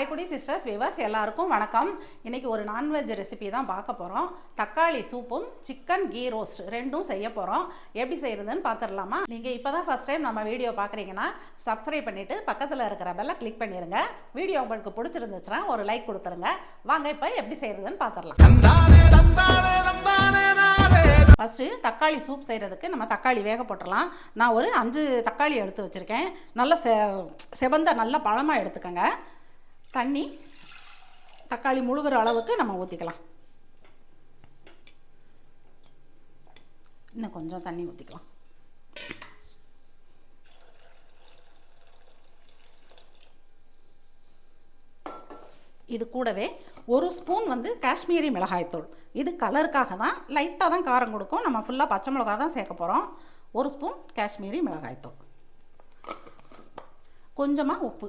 Karaikudi sisters viewers எல்லாருக்கும் வணக்கம். இன்னைக்கு ஒரு நான்வெஜ் ரெசிபி தான் பார்க்க போகிறோம் தக்காளி சூப்பும் சிக்கன் கீ ரோஸ்ட் ரெண்டும் செய்ய போகிறோம் எப்படி செய்கிறதுன்னு பார்த்துடலாமா நீங்கள் இப்போ தான் ஃபஸ்ட் டைம் நம்ம வீடியோ பார்க்குறீங்கன்னா சப்ஸ்கிரைப் பண்ணிவிட்டு பக்கத்தில் இருக்கிற பெல்லை கிளிக் பண்ணிடுங்க வீடியோ உங்களுக்கு பிடிச்சிருந்துச்சுன்னா ஒரு லைக் கொடுத்துருங்க. வாங்க இப்போ எப்படி செய்கிறதுன்னு பார்த்துடலாம் ஃபஸ்ட்டு தக்காளி சூப் செய்கிறதுக்கு நம்ம தக்காளி வேக போட்டுடலாம். நான் ஒரு அஞ்சு தக்காளி எடுத்து வச்சுருக்கேன். நல்ல செ செவந்த நல்ல பழமாக எடுத்துக்கோங்க. தண்ணி தக்காளி முழுகிற அளவுக்கு நம்ம ஊற்றிக்கலாம் இன்னும் கொஞ்சம் தண்ணி ஊற்றிக்கலாம் இது கூடவே ஒரு ஸ்பூன் வந்து காஷ்மீரி மிளகாய்த்தூள் இது கலருக்காக தான் லைட்டாக தான் காரம் கொடுக்கும். நம்ம ஃபுல்லாக பச்சை மிளகா தான் சேர்க்க போகிறோம் ஒரு ஸ்பூன் காஷ்மீரி மிளகாய்த்தூள் கொஞ்சமாக உப்பு.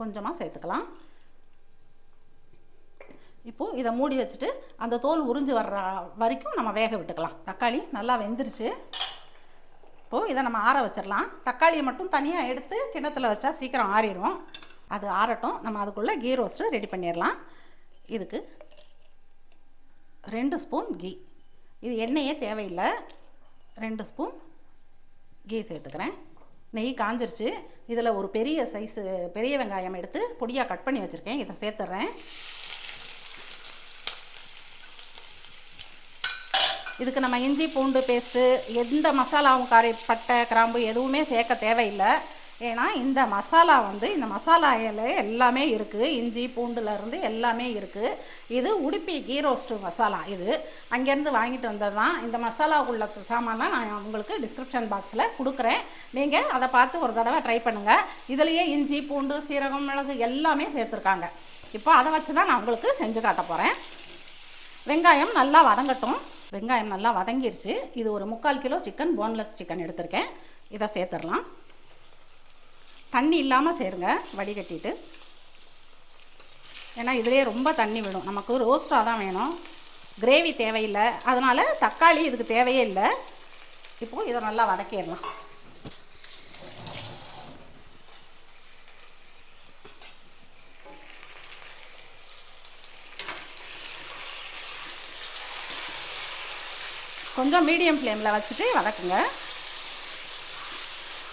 கொஞ்சமாக சேர்த்துக்கலாம். இப்போது இதை மூடி வச்சுட்டு அந்த தோல் உறிஞ்சு வர்ற வரைக்கும் நம்ம வேக விட்டுக்கலாம். தக்காளி நல்லா வெந்துருச்சு. இப்போது இதை நம்ம ஆற வச்சிடலாம். தக்காளியை மட்டும் தனியாக எடுத்து கிணத்துல வச்சா சீக்கிரம் ஆறிடும் அது ஆறட்டும். நம்ம அதுக்குள்ளே கீ ரோஸ்ட்டு ரெடி பண்ணிடலாம். இதுக்கு ரெண்டு ஸ்பூன் கீ. இது எண்ணெயே தேவையில்லை. ரெண்டு ஸ்பூன் கீ சேர்த்துக்கிறேன். நெய் காஞ்சிருச்சு. இதில் ஒரு பெரிய சைஸு பெரிய வெங்காயம் எடுத்து பொடியாக கட் பண்ணி வச்சுருக்கேன். இதை சேர்த்துட்றேன் இதுக்கு நம்ம இஞ்சி பூண்டு பேஸ்ட்டு எந்த மசாலாவும் காரை பட்டை கிராம்பு எதுவுமே சேர்க்க தேவையில்லை. ஏன்னா இந்த மசாலா வந்து இந்த மசாலா இலை எல்லாமே இருக்குது இஞ்சி பூண்டுலேருந்து எல்லாமே இருக்குது இது உடுப்பி கீ ரோஸ்ட்டு மசாலா இது. அங்கேருந்து வாங்கிட்டு வந்தது தான். இந்த மசாலா உள்ள சாமான்லாம் நான் உங்களுக்கு டிஸ்கிரிப்ஷன் பாக்ஸில் கொடுக்குறேன். நீங்கள் அதை பார்த்து ஒரு தடவை ட்ரை பண்ணுங்கள் இதுலேயே இஞ்சி பூண்டு சீரகம் மிளகு எல்லாமே சேர்த்துருக்காங்க. இப்போ அதை வச்சு தான் நான் உங்களுக்கு செஞ்சு காட்ட போகிறேன் வெங்காயம் நல்லா வதங்கட்டும். வெங்காயம் நல்லா வதங்கிருச்சு. இது ஒரு முக்கால் கிலோ சிக்கன் போன்லெஸ் சிக்கன் எடுத்திருக்கேன். இதை சேர்த்துடலாம். தண்ணி இல்லாமல் சேருங்க வடிகட்டிட்டு. ஏன்னா இதுலேயே ரொம்ப தண்ணி விடும். நமக்கு ரோஸ்டாக தான் வேணும். கிரேவி தேவையில்லை. அதனால் தக்காளி இதுக்கு தேவையே இல்லை. இப்போது இதை நல்லா வதக்கிடலாம். கொஞ்சம் மீடியம் ஃப்ளேமில் வச்சுட்டு வதக்குங்க.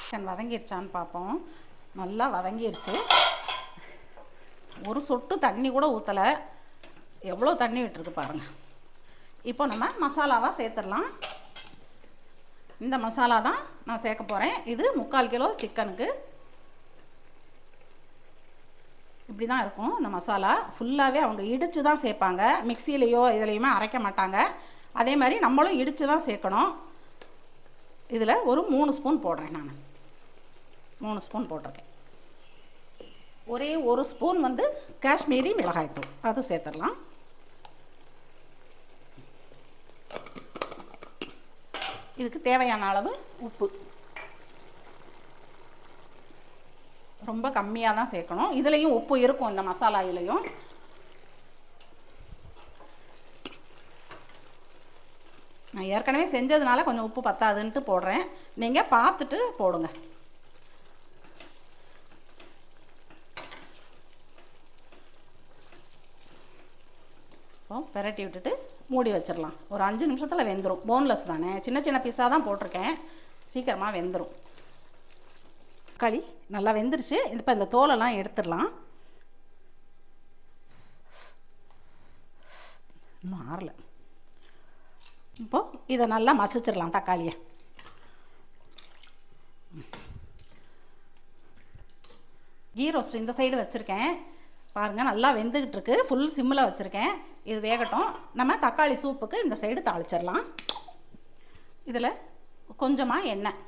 சிக்கன் வதங்கிருச்சான்னு பார்ப்போம். நல்லா வதங்கிருச்சு. ஒரு சொட்டு தண்ணி கூட ஊற்றலை எவ்வளோ தண்ணி விட்டுருக்கு பாருங்கள் இப்போ நம்ம மசாலாவாக சேர்த்துடலாம். இந்த மசாலா தான் நான் சேர்க்க போகிறேன் இது முக்கால் கிலோ சிக்கனுக்கு. இப்படி தான் இருக்கும் இந்த மசாலா. ஃபுல்லாகவே அவங்க இடித்து தான் சேர்ப்பாங்க. மிக்சிலேயோ இதுலேயுமே அரைக்க மாட்டாங்க. அதே மாதிரி நம்மளும் இடித்து தான் சேர்க்கணும். இதில் ஒரு மூணு ஸ்பூன் போடுறேன் நான். மூணு ஸ்பூன் போட்டிருக்கேன். ஒரே ஒரு ஸ்பூன் வந்து காஷ்மீரி மிளகாய்த்தூள். அதுவும் சேர்த்துடலாம். இதுக்கு தேவையான அளவு உப்பு. ரொம்ப கம்மியாக தான் சேர்க்கணும். இதுலேயும் உப்பு இருக்கும் இந்த மசாலாயிலையும். நான் ஏற்கனவே செஞ்சதுனால கொஞ்சம் உப்பு பத்தாதுன்ட்டு போடுறேன். நீங்கள் பார்த்துட்டு போடுங்க இப்போ பெரட்டி விட்டுட்டு மூடி வச்சிடலாம் ஒரு அஞ்சு நிமிஷத்தில் வெந்துடும் போன்லெஸ் தானே? சின்ன சின்ன பீஸாக தான் போட்டிருக்கேன். சீக்கிரமாக வெந்துடும் தக்காளி நல்லா வெந்துருச்சு. இப்போ இந்த தோலெல்லாம் எடுத்துடலாம். இன்னும் ஆறலை. இப்போது இதை நல்லா மசிச்சிடலாம் தக்காளியை. கீ ரோஸ்ட் இந்த சைடு வச்சுருக்கேன். பாருங்கள் நல்லா வெந்துக்கிட்டு இருக்கு ஃபுல் சிம்மில் வச்சுருக்கேன். இது வேகட்டும். நம்ம தக்காளி சூப்புக்கு இந்த சைடு தாளிச்சிடலாம். இதில் கொஞ்சமாக எண்ணெய்.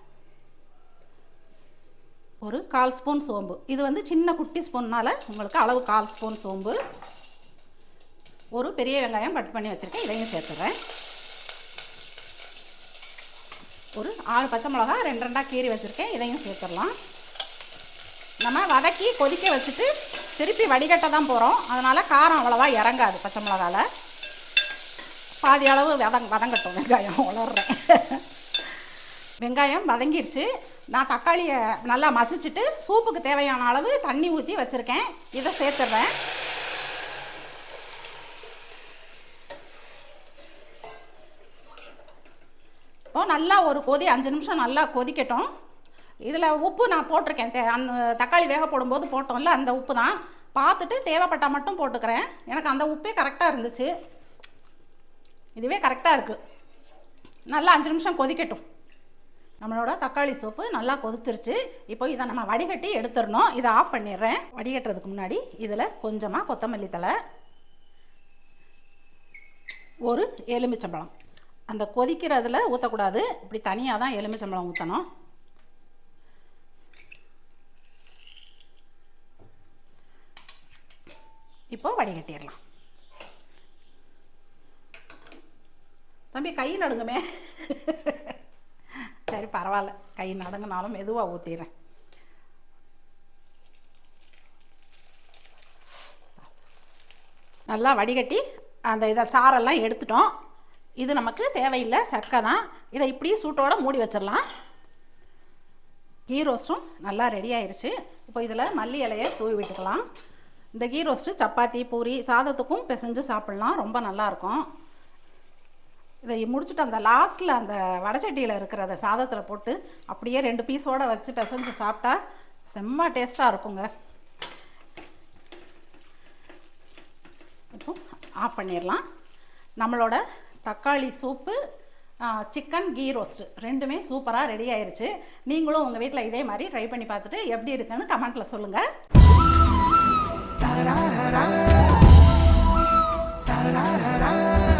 ஒரு கால் ஸ்பூன் சோம்பு. இது வந்து சின்ன குட்டி ஸ்பூன்னால் உங்களுக்கு அளவு கால் ஸ்பூன் சோம்பு. ஒரு பெரிய வெங்காயம் கட் பண்ணி வச்சுருக்கேன். இதையும் சேர்த்துறேன். ஒரு ஆறு பச்சை மிளகா ரெண்டு ரெண்டாக கீறி வச்சுருக்கேன். இதையும் சேர்த்துடலாம். நம்ம வதக்கி கொதிக்க வச்சுட்டு திருப்பி வடிகட்ட தான் போகிறோம் அதனால் காரம் அவ்வளோவா இறங்காது பச்சை மிளகாவில் பாதி அளவு வதங் வதங்கட்டும். வெங்காயம் வளர்றேன். வெங்காயம் வதங்கிருச்சு. நான் தக்காளியை நல்லா மசிச்சுட்டு சூப்புக்கு தேவையான அளவு தண்ணி ஊற்றி வச்சுருக்கேன். இதை சேர்த்துடுறேன் இப்போ நல்லா ஒரு கொதி அஞ்சு நிமிஷம் நல்லா கொதிக்கட்டும். இதில் உப்பு நான் போட்டிருக்கேன். தே அந்த தக்காளி வேக போடும்போது போட்டோம்ல அந்த உப்பு தான். பார்த்துட்டு தேவைப்பட்டால் மட்டும் போட்டுக்கிறேன். எனக்கு அந்த உப்பே கரெக்டாக இருந்துச்சு. இதுவே கரெக்டாக இருக்குது நல்லா அஞ்சு நிமிஷம் கொதிக்கட்டும். நம்மளோட தக்காளி சோப்பு நல்லா கொதிச்சிருச்சு. இப்போ இதை நம்ம வடிகட்டி எடுத்துடணும். இதை ஆஃப் பண்ணிடுறேன். வடிகட்டுறதுக்கு முன்னாடி இதில் கொஞ்சமாக கொத்தமல்லி தழை ஒரு எலுமிச்சம்பழம். அந்த கொதிக்கிறதுல ஊற்றக்கூடாது இப்படி தனியாக தான் எலுமிச்சம்பழம் ஊற்றணும் இப்போ வடிகட்டிடலாம். தம்பி கை நடுங்குமே. சரி பரவாயில்ல. கை நடுங்கினாலும் மெதுவாக ஊற்றிடுறேன் நல்லா வடிகட்டி அந்த இதை சாரெல்லாம் எடுத்துட்டோம். இது நமக்கு தேவையில்லை சக்கை தான். இதை இப்படியே சூட்டோட மூடி வச்சிடலாம். கீ ரோஸ்ட்டும் நல்லா ரெடி ஆயிடுச்சு இப்போ இதில் மல்லி இலையை தூவி விட்டுக்கலாம். இந்த கீ ரோஸ்ட்டு சப்பாத்தி பூரி சாதத்துக்கும் பிசைஞ்சு சாப்பிட்லாம். ரொம்ப நல்லாயிருக்கும். இதை முடிச்சுட்டு அந்த லாஸ்ட்டில் அந்த வடச்சட்டியில் இருக்கிறத சாதத்தில் போட்டு அப்படியே ரெண்டு பீஸோடு வச்சு பிசைஞ்சு சாப்பிட்டா செம்ம டேஸ்ட்டாக இருக்குங்க. இப்போ ஆஃப் பண்ணிடலாம். நம்மளோட தக்காளி சூப்பு சிக்கன் கீ ரோஸ்ட்டு ரெண்டுமே சூப்பராக ரெடி ஆயிருச்சு. நீங்களும் உங்கள் வீட்டில் இதே மாதிரி ட்ரை பண்ணி பார்த்துட்டு எப்படி இருக்குன்னு கமெண்ட்டில் சொல்லுங்கள் da da da da da da